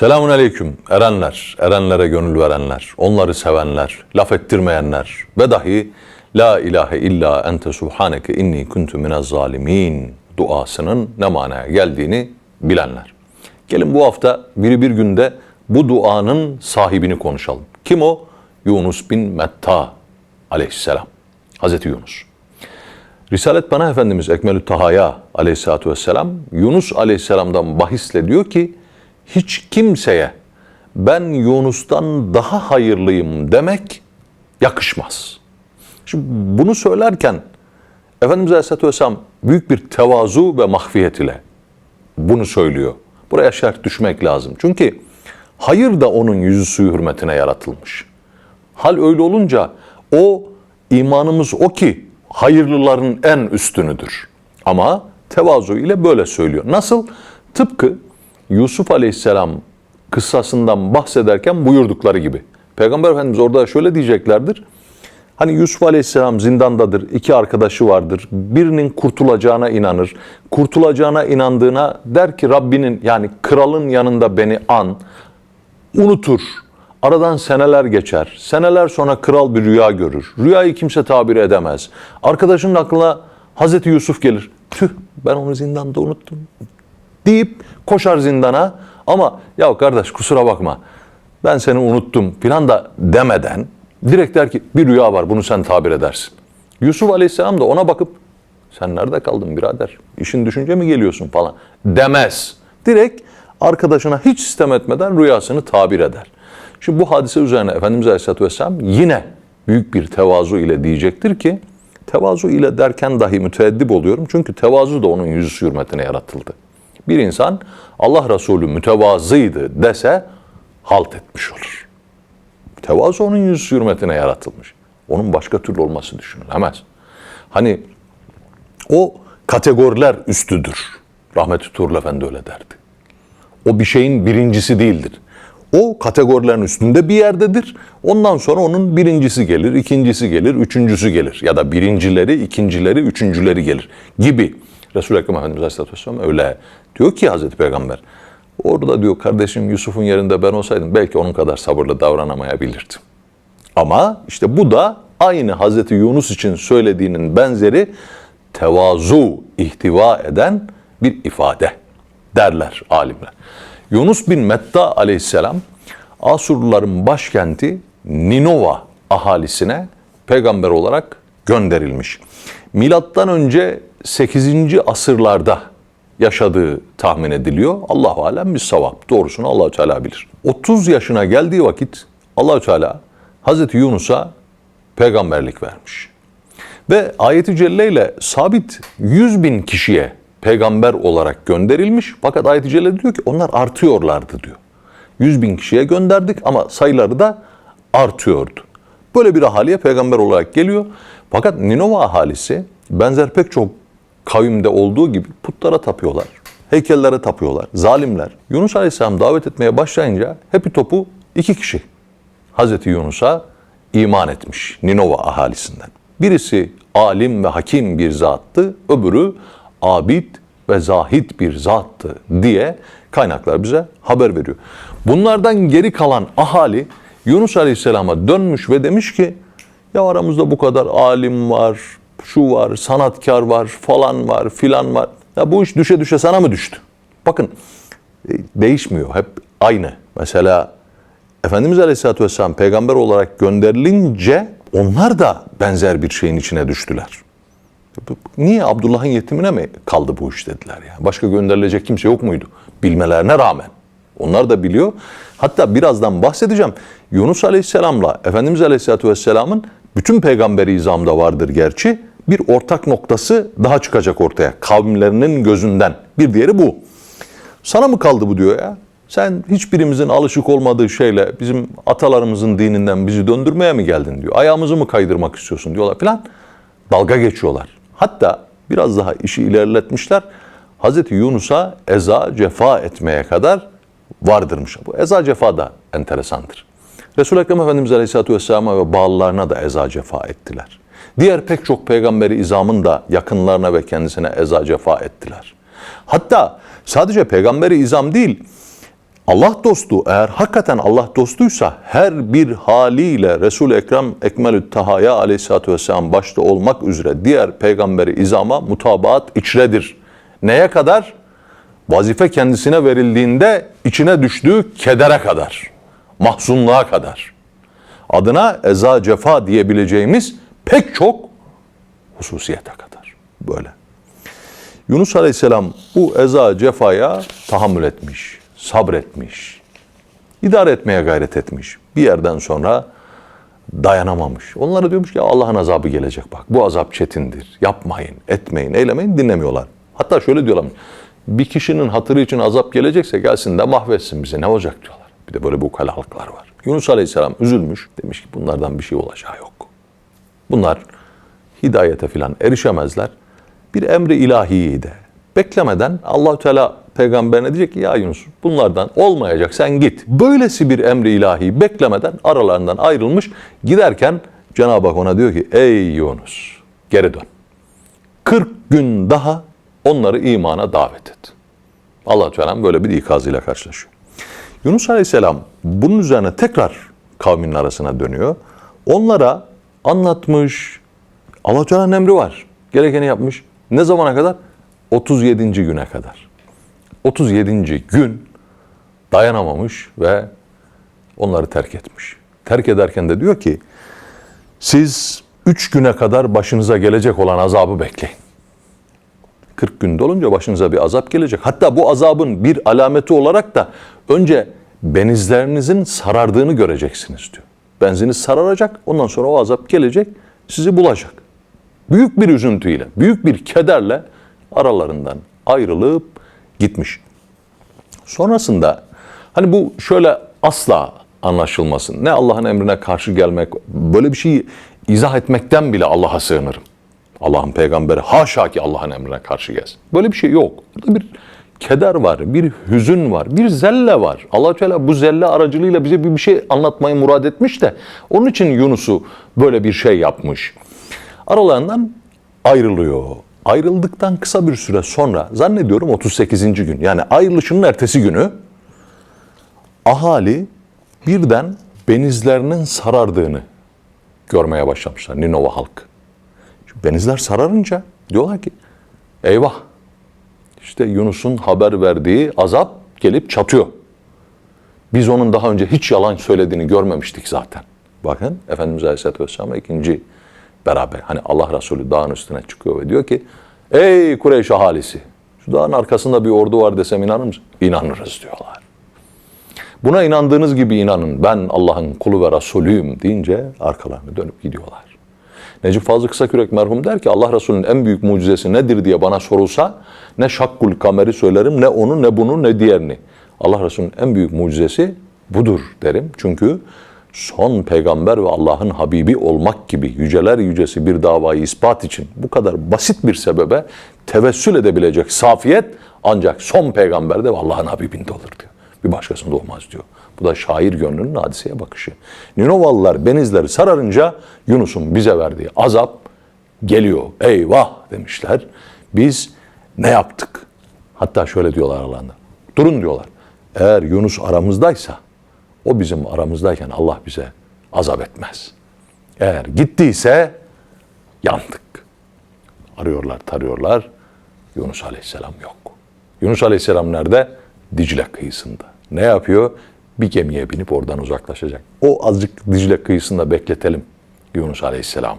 Selamun aleyküm erenler, erenlere gönül verenler, onları sevenler, laf ettirmeyenler ve dahi La ilahe illa ente subhaneke inni kuntu minez zalimin duasının ne manaya geldiğini bilenler. Gelin bu hafta biri bir günde bu duanın sahibini konuşalım. Kim o? Yunus bin Metta aleyhisselam. Hazreti Yunus. Risalet Bana Efendimiz Ekmelü Tahaya aleyhissalatü vesselam Yunus aleyhisselamdan bahisle diyor ki hiç kimseye ben Yunus'tan daha hayırlıyım demek yakışmaz. Şimdi bunu söylerken Efendimiz Aleyhisselatü Vesselam büyük bir tevazu ve mahfiyet ile bunu söylüyor. Buraya şerh düşmek lazım. Çünkü hayır da onun yüzü suyu hürmetine yaratılmış. Hal öyle olunca o imanımız o ki hayırlıların en üstünüdür. Ama tevazu ile böyle söylüyor. Nasıl? Tıpkı Yusuf Aleyhisselam kıssasından bahsederken buyurdukları gibi. Peygamber Efendimiz orada şöyle diyeceklerdir. Hani Yusuf Aleyhisselam zindandadır, iki arkadaşı vardır. Birinin kurtulacağına inanır. Kurtulacağına inandığına der ki Rabbinin yani kralın yanında beni an. Unutur. Aradan seneler geçer. Seneler sonra kral bir rüya görür. Rüyayı kimse tabir edemez. Arkadaşının aklına Hazreti Yusuf gelir. Tüh ben onu zindanda unuttum deyip koşar zindana ama ya kardeş kusura bakma ben seni unuttum filan da demeden direkt der ki bir rüya var bunu sen tabir edersin. Yusuf Aleyhisselam da ona bakıp sen nerede kaldın birader işin düşünce mi geliyorsun falan demez. Direkt arkadaşına hiç sistem etmeden rüyasını tabir eder. Şimdi bu hadise üzerine Efendimiz Aleyhisselatü Vesselam yine büyük bir tevazu ile diyecektir ki tevazu ile derken dahi müteeddip oluyorum. Çünkü tevazu da onun yüzü hürmetine yaratıldı. Bir insan Allah Resulü mütevazıydı dese halt etmiş olur. Tevazu onun yüz hürmetine yaratılmış. Onun başka türlü olması düşünülemez. Hani o kategoriler üstüdür. Rahmetli Tuğrul Efendi öyle derdi. O bir şeyin birincisi değildir. O kategorilerin üstünde bir yerdedir. Ondan sonra onun birincisi gelir, ikincisi gelir, üçüncüsü gelir. Ya da birincileri, ikincileri, üçüncüleri gelir gibi. Resul-i Ekrem Efendimiz Aleyhisselatü Vesselam öyle diyor ki Hazreti Peygamber. Orada diyor kardeşim Yusuf'un yerinde ben olsaydım belki onun kadar sabırlı davranamayabilirdim. Ama işte bu da aynı Hazreti Yunus için söylediğinin benzeri tevazu ihtiva eden bir ifade derler alimler. Yunus bin Metta aleyhisselam Asurluların başkenti Ninova ahalisine peygamber olarak gönderilmiş. Milattan önce 8. asırlarda yaşadığı tahmin ediliyor. Allahu alem bir savap. Doğrusunu Allahu Teala bilir. 30 yaşına geldiği vakit Allahu Teala Hazreti Yunus'a peygamberlik vermiş. Ve ayeti celle ile sabit 100 bin kişiye peygamber olarak gönderilmiş. Fakat ayet-i celle diyor ki onlar artıyorlardı diyor. 100 bin kişiye gönderdik ama sayıları da artıyordu. Böyle bir ahaliye peygamber olarak geliyor. Fakat Ninova ahalisi benzer pek çok kavimde olduğu gibi putlara tapıyorlar. Heykellere tapıyorlar. Zalimler. Yunus Aleyhisselam davet etmeye başlayınca hepi topu iki kişi Hazreti Yunus'a iman etmiş Ninova ahalisinden. Birisi alim ve hakim bir zattı, öbürü abid ve zahid bir zattı diye kaynaklar bize haber veriyor. Bunlardan geri kalan ahali Yunus Aleyhisselam'a dönmüş ve demiş ki ya aramızda bu kadar alim var, şu var, sanatkar var, falan var, filan var. Ya bu iş düşe düşe sana mı düştü? Bakın e, değişmiyor. Hep aynı. Mesela Efendimiz Aleyhisselatü Vesselam peygamber olarak gönderilince onlar da benzer bir şeyin içine düştüler. Niye Abdullah'ın yetimine mi kaldı bu iş dediler yani. Başka gönderilecek kimse yok muydu? Bilmelerine rağmen. Onlar da biliyor. Hatta birazdan bahsedeceğim. Yunus Aleyhisselam'la Efendimiz Aleyhisselatü Vesselam'ın bütün peygamberi izamda vardır gerçi. Bir ortak noktası daha çıkacak ortaya. Kavimlerinin gözünden. Bir diğeri bu. Sana mı kaldı bu diyor ya? Sen hiçbirimizin alışık olmadığı şeyle bizim atalarımızın dininden bizi döndürmeye mi geldin diyor. Ayağımızı mı kaydırmak istiyorsun diyorlar filan. Dalga geçiyorlar. Hatta biraz daha işi ilerletmişler. Hazreti Yunus'a eza cefa etmeye kadar vardırmış. Bu eza cefa da enteresandır. Resul-i Ekrem Efendimiz Aleyhisselatü Vesselam'a ve bağlılarına da eza cefa ettiler. Diğer pek çok peygamberi izamın da yakınlarına ve kendisine eza cefa ettiler. Hatta sadece peygamberi izam değil, Allah dostu eğer hakikaten Allah dostuysa her bir haliyle Resul-i Ekrem Ekmelü Tahaya aleyhissalatü vesselam başta olmak üzere diğer peygamberi izama mutabaat içredir. Neye kadar? Vazife kendisine verildiğinde içine düştüğü kedere kadar, mahzunluğa kadar. Adına eza cefa diyebileceğimiz pek çok hususiyete kadar. Böyle. Yunus Aleyhisselam bu eza cefaya tahammül etmiş, sabretmiş, idare etmeye gayret etmiş. Bir yerden sonra dayanamamış. Onlara diyormuş ki Allah'ın azabı gelecek bak. Bu azap çetindir. Yapmayın, etmeyin, eylemeyin dinlemiyorlar. Hatta şöyle diyorlar. Bir kişinin hatırı için azap gelecekse gelsin de mahvetsin bizi ne olacak diyorlar. Bir de böyle bu ukalalıklar var. Yunus Aleyhisselam üzülmüş. Demiş ki bunlardan bir şey olacağı yok. Bunlar hidayete filan erişemezler. Bir emri ilahiyi de beklemeden Allahü Teala peygamberine diyecek ki ya Yunus bunlardan olmayacak sen git. Böylesi bir emri ilahi beklemeden aralarından ayrılmış giderken Cenab-ı Hak ona diyor ki ey Yunus geri dön. 40 gün daha onları imana davet et. allah Teala böyle bir ikazıyla karşılaşıyor. Yunus Aleyhisselam bunun üzerine tekrar kavminin arasına dönüyor. Onlara anlatmış. allah Teala'nın emri var. Gerekeni yapmış. Ne zamana kadar? 37. güne kadar. 37. gün dayanamamış ve onları terk etmiş. Terk ederken de diyor ki siz 3 güne kadar başınıza gelecek olan azabı bekleyin. 40 gün dolunca başınıza bir azap gelecek. Hatta bu azabın bir alameti olarak da önce benizlerinizin sarardığını göreceksiniz diyor. Benziniz sararacak, ondan sonra o azap gelecek, sizi bulacak. Büyük bir üzüntüyle, büyük bir kederle aralarından ayrılıp gitmiş. Sonrasında hani bu şöyle asla anlaşılmasın. Ne Allah'ın emrine karşı gelmek, böyle bir şeyi izah etmekten bile Allah'a sığınırım. Allah'ın peygamberi haşa ki Allah'ın emrine karşı gelsin. Böyle bir şey yok. Burada bir keder var, bir hüzün var, bir zelle var. allah Teala bu zelle aracılığıyla bize bir, şey anlatmayı murad etmiş de onun için Yunus'u böyle bir şey yapmış. Aralarından ayrılıyor. Ayrıldıktan kısa bir süre sonra zannediyorum 38. gün yani ayrılışının ertesi günü ahali birden benizlerinin sarardığını görmeye başlamışlar Ninova. Şimdi benizler sararınca diyorlar ki eyvah işte Yunus'un haber verdiği azap gelip çatıyor. Biz onun daha önce hiç yalan söylediğini görmemiştik zaten. Bakın Efendimiz Aleyhisselatü Vesselam'la ikinci beraber. Hani Allah Resulü dağın üstüne çıkıyor ve diyor ki Ey Kureyş ahalisi şu dağın arkasında bir ordu var desem inanır mısın? İnanırız diyorlar. Buna inandığınız gibi inanın ben Allah'ın kulu ve Resulüyüm deyince arkalarını dönüp gidiyorlar. Necip Fazıl Kısakürek merhum der ki Allah Resulü'nün en büyük mucizesi nedir diye bana sorulsa ne şakkul kameri söylerim ne onu ne bunu ne diğerini. Allah Resulü'nün en büyük mucizesi budur derim. Çünkü son peygamber ve Allah'ın Habibi olmak gibi yüceler yücesi bir davayı ispat için bu kadar basit bir sebebe tevessül edebilecek safiyet ancak son peygamberde ve Allah'ın Habibinde olur diyor. Bir başkasında olmaz diyor. Bu da şair gönlünün hadiseye bakışı. Ninovalılar benizleri sararınca Yunus'un bize verdiği azap geliyor. Eyvah demişler. Biz ne yaptık? Hatta şöyle diyorlar aralarında. Durun diyorlar. Eğer Yunus aramızdaysa o bizim aramızdayken Allah bize azap etmez. Eğer gittiyse yandık. Arıyorlar, tarıyorlar. Yunus Aleyhisselam yok. Yunus Aleyhisselam nerede? Dicle kıyısında. Ne yapıyor? Bir gemiye binip oradan uzaklaşacak. O azıcık Dicle kıyısında bekletelim Yunus Aleyhisselam.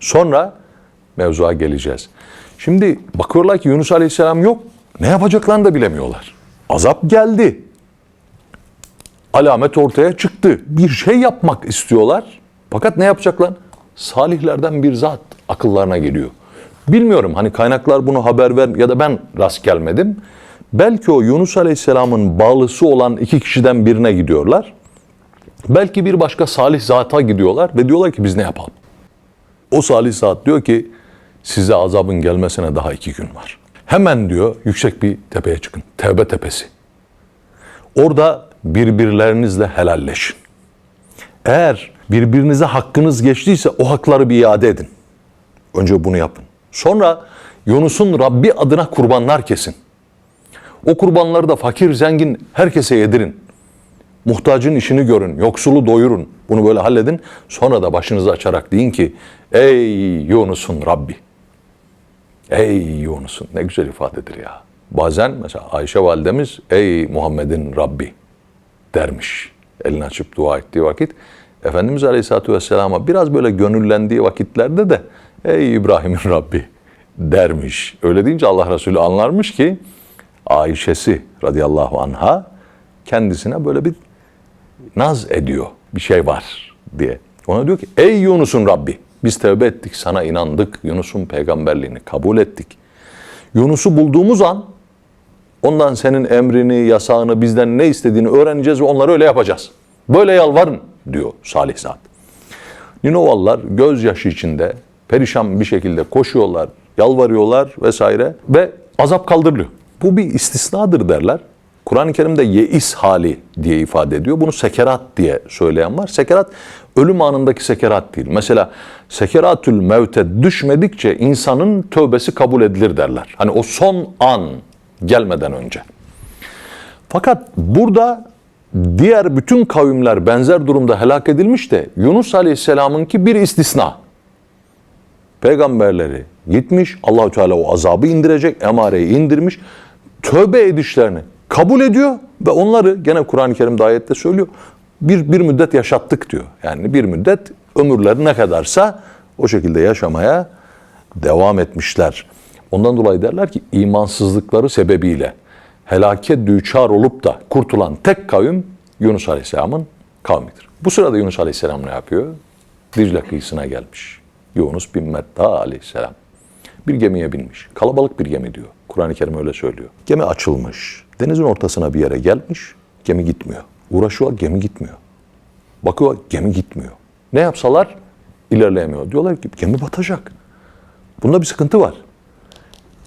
Sonra mevzuya geleceğiz. Şimdi bakıyorlar ki Yunus Aleyhisselam yok. Ne yapacaklarını da bilemiyorlar. Azap geldi alamet ortaya çıktı. Bir şey yapmak istiyorlar. Fakat ne yapacaklar? Salihlerden bir zat akıllarına geliyor. Bilmiyorum hani kaynaklar bunu haber ver ya da ben rast gelmedim. Belki o Yunus Aleyhisselam'ın bağlısı olan iki kişiden birine gidiyorlar. Belki bir başka salih zata gidiyorlar ve diyorlar ki biz ne yapalım? O salih zat diyor ki size azabın gelmesine daha iki gün var. Hemen diyor yüksek bir tepeye çıkın. Tevbe tepesi. Orada birbirlerinizle helalleşin. Eğer birbirinize hakkınız geçtiyse o hakları bir iade edin. Önce bunu yapın. Sonra Yunus'un Rabbi adına kurbanlar kesin. O kurbanları da fakir, zengin herkese yedirin. Muhtacın işini görün, yoksulu doyurun. Bunu böyle halledin. Sonra da başınızı açarak deyin ki ey Yunus'un Rabbi. Ey Yunus'un ne güzel ifadedir ya. Bazen mesela Ayşe validemiz ey Muhammed'in Rabbi dermiş. Elini açıp dua ettiği vakit. Efendimiz Aleyhisselatü Vesselam'a biraz böyle gönüllendiği vakitlerde de ey İbrahim'in Rabbi dermiş. Öyle deyince Allah Resulü anlarmış ki Ayşe'si radıyallahu anha kendisine böyle bir naz ediyor. Bir şey var diye. Ona diyor ki ey Yunus'un Rabbi biz tevbe ettik sana inandık. Yunus'un peygamberliğini kabul ettik. Yunus'u bulduğumuz an ondan senin emrini, yasağını, bizden ne istediğini öğreneceğiz ve onları öyle yapacağız. Böyle yalvarın diyor Salih Zat. Ninovalılar gözyaşı içinde perişan bir şekilde koşuyorlar, yalvarıyorlar vesaire ve azap kaldırılıyor. Bu bir istisnadır derler. Kur'an-ı Kerim'de yeis hali diye ifade ediyor. Bunu sekerat diye söyleyen var. Sekerat ölüm anındaki sekerat değil. Mesela sekeratül mevte düşmedikçe insanın tövbesi kabul edilir derler. Hani o son an gelmeden önce. Fakat burada diğer bütün kavimler benzer durumda helak edilmiş de Yunus Aleyhisselam'ınki bir istisna. Peygamberleri gitmiş, Allahü Teala o azabı indirecek, emareyi indirmiş. Tövbe edişlerini kabul ediyor ve onları gene Kur'an-ı Kerim'de ayette söylüyor. Bir, bir müddet yaşattık diyor. Yani bir müddet ömürleri ne kadarsa o şekilde yaşamaya devam etmişler. Ondan dolayı derler ki imansızlıkları sebebiyle helake düçar olup da kurtulan tek kavim Yunus Aleyhisselam'ın kavmidir. Bu sırada Yunus Aleyhisselam ne yapıyor? Dicle kıyısına gelmiş. Yunus bin Metta Aleyhisselam. Bir gemiye binmiş. Kalabalık bir gemi diyor. Kur'an-ı Kerim öyle söylüyor. Gemi açılmış. Denizin ortasına bir yere gelmiş. Gemi gitmiyor. Uğraşıyor gemi gitmiyor. Bakıyor gemi gitmiyor. Ne yapsalar ilerleyemiyor. Diyorlar ki gemi batacak. Bunda bir sıkıntı var.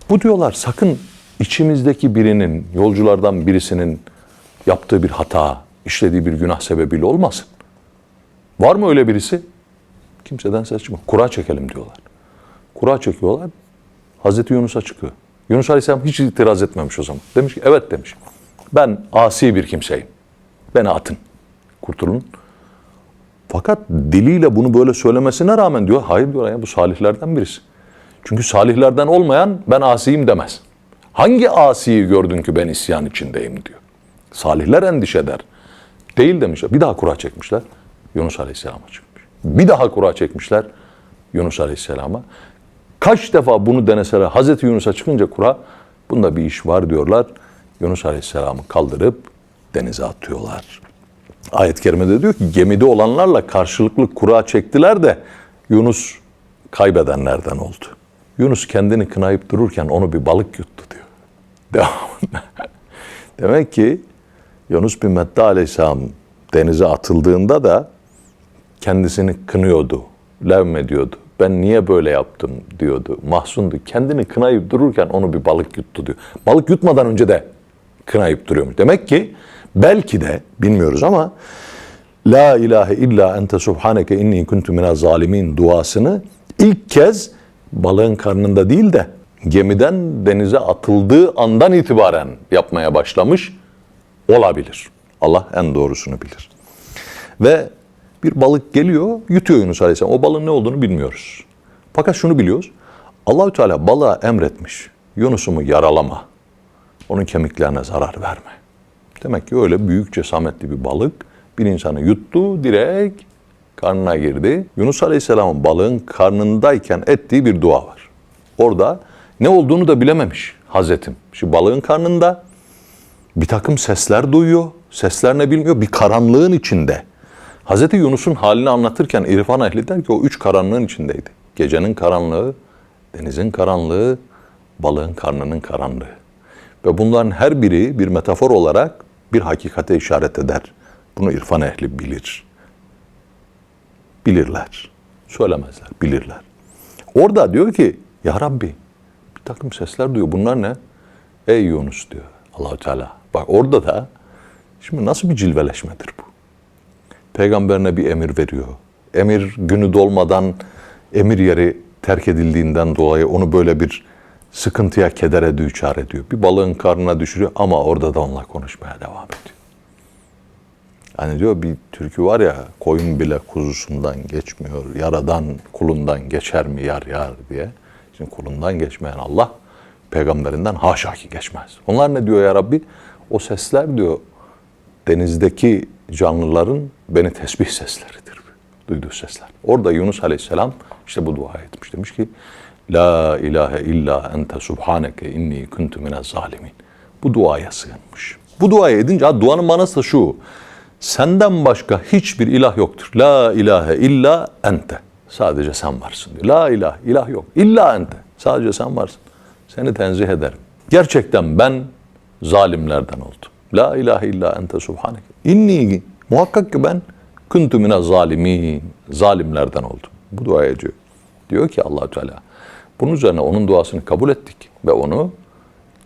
Bu diyorlar sakın içimizdeki birinin, yolculardan birisinin yaptığı bir hata, işlediği bir günah sebebiyle olmasın. Var mı öyle birisi? Kimseden ses çıkmıyor. Kura çekelim diyorlar. Kura çekiyorlar. Hazreti Yunus'a çıkıyor. Yunus Aleyhisselam hiç itiraz etmemiş o zaman. Demiş ki evet demiş. Ben asi bir kimseyim. Beni atın. Kurtulun. Fakat diliyle bunu böyle söylemesine rağmen diyor hayır diyor ya bu salihlerden birisi. Çünkü salihlerden olmayan ben asiyim demez. Hangi asiyi gördün ki ben isyan içindeyim diyor. Salihler endişe eder. Değil demişler. Bir daha kura çekmişler. Yunus Aleyhisselam'a çıkmış. Bir daha kura çekmişler. Yunus Aleyhisselam'a. Kaç defa bunu deneseler Hazreti Yunus'a çıkınca kura bunda bir iş var diyorlar. Yunus Aleyhisselam'ı kaldırıp denize atıyorlar. Ayet-i kerimede diyor ki gemide olanlarla karşılıklı kura çektiler de Yunus kaybedenlerden oldu. Yunus kendini kınayıp dururken onu bir balık yuttu diyor. Devamında. Demek ki Yunus bin Metta aleyhisselam denize atıldığında da kendisini kınıyordu, levmediyordu. Ben niye böyle yaptım diyordu, mahzundu. Kendini kınayıp dururken onu bir balık yuttu diyor. Balık yutmadan önce de kınayıp duruyormuş. Demek ki belki de bilmiyoruz ama La ilahe illa ente subhaneke inni kuntu minez zalimin duasını ilk kez balığın karnında değil de gemiden denize atıldığı andan itibaren yapmaya başlamış olabilir. Allah en doğrusunu bilir. Ve bir balık geliyor, yutuyor Yunus Aleyhisselam. O balığın ne olduğunu bilmiyoruz. Fakat şunu biliyoruz. Allahü Teala balığa emretmiş. Yunus'umu yaralama. Onun kemiklerine zarar verme. Demek ki öyle büyük cesametli bir balık bir insanı yuttu, direkt karnına girdi. Yunus Aleyhisselam'ın balığın karnındayken ettiği bir dua var. Orada ne olduğunu da bilememiş Hazretim. Şu balığın karnında bir takım sesler duyuyor. Sesler ne bilmiyor. Bir karanlığın içinde. Hazreti Yunus'un halini anlatırken İrfan ehli der ki o üç karanlığın içindeydi. Gecenin karanlığı, denizin karanlığı, balığın karnının karanlığı. Ve bunların her biri bir metafor olarak bir hakikate işaret eder. Bunu irfan ehli bilir. Bilirler. Söylemezler, bilirler. Orada diyor ki, Ya Rabbi bir takım sesler duyuyor. Bunlar ne? Ey Yunus diyor Allahü Teala. Bak orada da şimdi nasıl bir cilveleşmedir bu? Peygamberine bir emir veriyor. Emir günü dolmadan emir yeri terk edildiğinden dolayı onu böyle bir sıkıntıya, kedere düçar ediyor. Bir balığın karnına düşürüyor ama orada da onunla konuşmaya devam ediyor. Hani diyor bir türkü var ya koyun bile kuzusundan geçmiyor. Yaradan kulundan geçer mi yar yar diye. Şimdi kulundan geçmeyen Allah peygamberinden haşa ki geçmez. Onlar ne diyor ya Rabbi? O sesler diyor denizdeki canlıların beni tesbih sesleridir. Duyduğu sesler. Orada Yunus Aleyhisselam işte bu dua etmiş. Demiş ki La ilahe illa ente subhaneke inni kuntu minez zalimin. Bu duaya sığınmış. Bu duayı edince ha, duanın manası da şu. Senden başka hiçbir ilah yoktur. La ilahe illa ente. Sadece sen varsın diyor. La ilah, ilah yok. İlla ente. Sadece sen varsın. Seni tenzih ederim. Gerçekten ben zalimlerden oldum. La ilahe illa ente subhaneke. İnni muhakkak ki ben kuntu mine zalimin. Zalimlerden oldum. Bu duaya diyor. Diyor ki allah Teala bunun üzerine onun duasını kabul ettik ve onu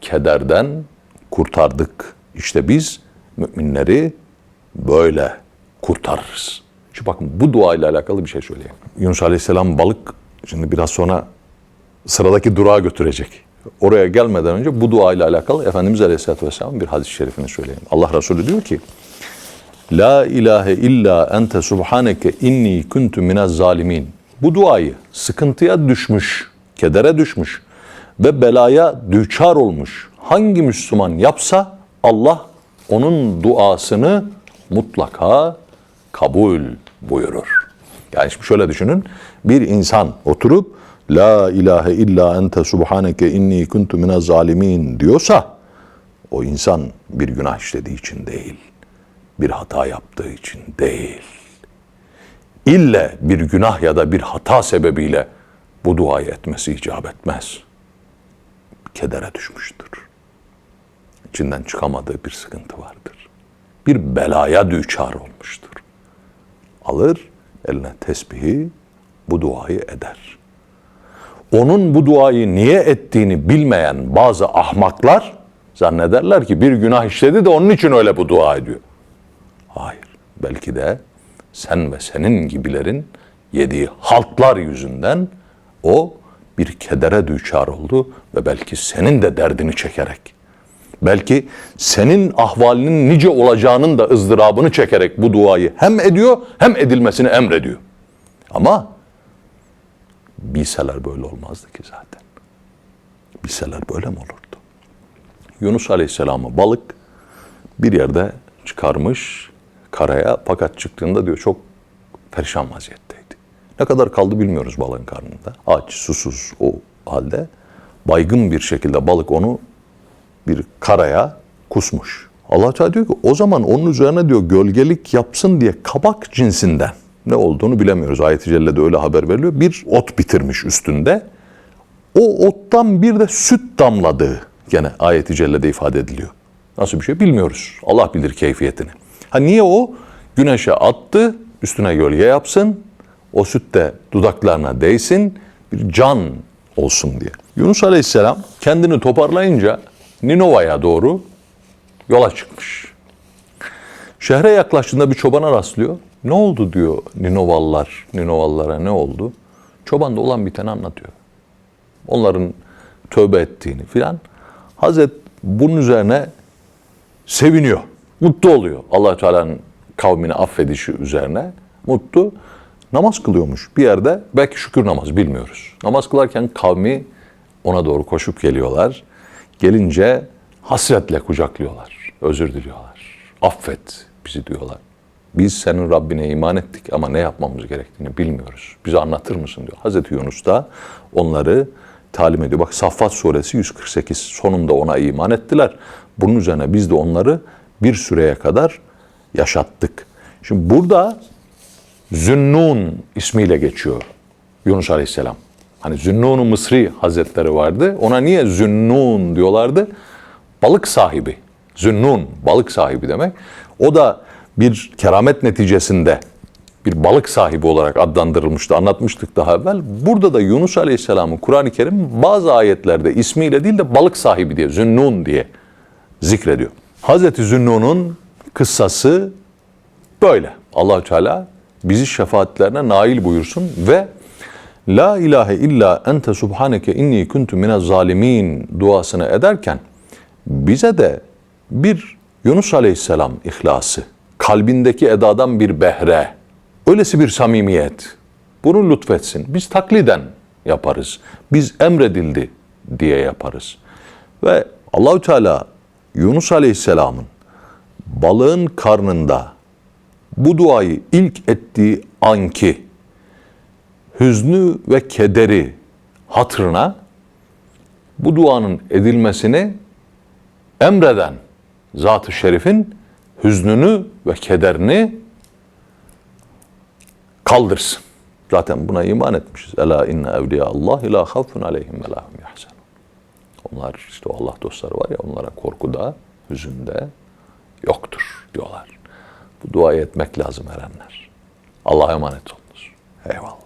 kederden kurtardık. İşte biz müminleri böyle kurtarırız. Şu bakın bu duayla alakalı bir şey söyleyeyim. Yunus Aleyhisselam balık şimdi biraz sonra sıradaki durağa götürecek. Oraya gelmeden önce bu duayla alakalı Efendimiz Aleyhisselatü Vesselam bir hadis-i şerifini söyleyeyim. Allah Resulü diyor ki La ilahe illa ente subhaneke inni kuntu minez zalimin. Bu duayı sıkıntıya düşmüş, kedere düşmüş ve belaya düçar olmuş hangi Müslüman yapsa Allah onun duasını mutlaka kabul buyurur. Yani şimdi şöyle düşünün. Bir insan oturup La ilahe illa ente subhaneke inni kuntu minez zalimin diyorsa o insan bir günah işlediği için değil. Bir hata yaptığı için değil. İlle bir günah ya da bir hata sebebiyle bu duayı etmesi icap etmez. Kedere düşmüştür. İçinden çıkamadığı bir sıkıntı vardır. Bir belaya düçar olmuştur. Alır eline tesbihi bu duayı eder. Onun bu duayı niye ettiğini bilmeyen bazı ahmaklar zannederler ki bir günah işledi de onun için öyle bu dua ediyor. Hayır. Belki de sen ve senin gibilerin yediği haltlar yüzünden o bir kedere düçar oldu ve belki senin de derdini çekerek, belki senin ahvalinin nice olacağının da ızdırabını çekerek bu duayı hem ediyor hem edilmesini emrediyor. Ama bilseler böyle olmazdı ki zaten. Bilseler böyle mi olurdu? Yunus Aleyhisselam'ı balık bir yerde çıkarmış karaya fakat çıktığında diyor çok perişan vaziyetteydi. Ne kadar kaldı bilmiyoruz balığın karnında. Aç, susuz o halde baygın bir şekilde balık onu bir karaya kusmuş. Allah Teala diyor ki o zaman onun üzerine diyor gölgelik yapsın diye kabak cinsinden ne olduğunu bilemiyoruz. Ayet-i Celle'de öyle haber veriliyor. Bir ot bitirmiş üstünde. O ottan bir de süt damladığı gene ayet-i cellede ifade ediliyor. Nasıl bir şey bilmiyoruz. Allah bilir keyfiyetini. Ha niye o? Güneşe attı, üstüne gölge yapsın. O süt de dudaklarına değsin, bir can olsun diye. Yunus Aleyhisselam kendini toparlayınca Ninova'ya doğru yola çıkmış. Şehre yaklaştığında bir çobana rastlıyor. Ne oldu diyor Ninovalılar, Ninovalılara ne oldu? Çoban da olan biteni anlatıyor. Onların tövbe ettiğini filan. Hazret bunun üzerine seviniyor, mutlu oluyor. allah Teala'nın kavmini affedişi üzerine mutlu. Namaz kılıyormuş bir yerde. Belki şükür namazı bilmiyoruz. Namaz kılarken kavmi ona doğru koşup geliyorlar. Gelince hasretle kucaklıyorlar. Özür diliyorlar. Affet bizi diyorlar. Biz senin Rabbine iman ettik ama ne yapmamız gerektiğini bilmiyoruz. Bize anlatır mısın diyor. Hazreti Yunus da onları talim ediyor. Bak Saffat suresi 148 sonunda ona iman ettiler. Bunun üzerine biz de onları bir süreye kadar yaşattık. Şimdi burada Zünnun ismiyle geçiyor Yunus Aleyhisselam. Hani Zünnun-u Mısri Hazretleri vardı. Ona niye Zünnun diyorlardı? Balık sahibi. Zünnun, balık sahibi demek. O da bir keramet neticesinde bir balık sahibi olarak adlandırılmıştı. Anlatmıştık daha evvel. Burada da Yunus Aleyhisselam'ın Kur'an-ı Kerim bazı ayetlerde ismiyle değil de balık sahibi diye, Zünnun diye zikrediyor. Hazreti Zünnun'un kıssası böyle. Allahü Teala bizi şefaatlerine nail buyursun ve La ilahe illa ente subhaneke inni kuntu minez zalimin duasını ederken bize de bir Yunus Aleyhisselam ihlası, kalbindeki edadan bir behre, öylesi bir samimiyet. Bunu lütfetsin. Biz takliden yaparız. Biz emredildi diye yaparız. Ve Allahü Teala Yunus Aleyhisselam'ın balığın karnında bu duayı ilk ettiği anki hüznü ve kederi hatırına bu duanın edilmesini emreden Zat-ı Şerif'in hüznünü ve kederini kaldırsın. Zaten buna iman etmişiz. Ela inne evliya Allah la havfun aleyhim ve lahum yahzanun. Onlar işte o Allah dostları var ya onlara korkuda, hüzünde yoktur diyorlar. Bu duayı etmek lazım erenler. Allah'a emanet olunuz. Eyvallah.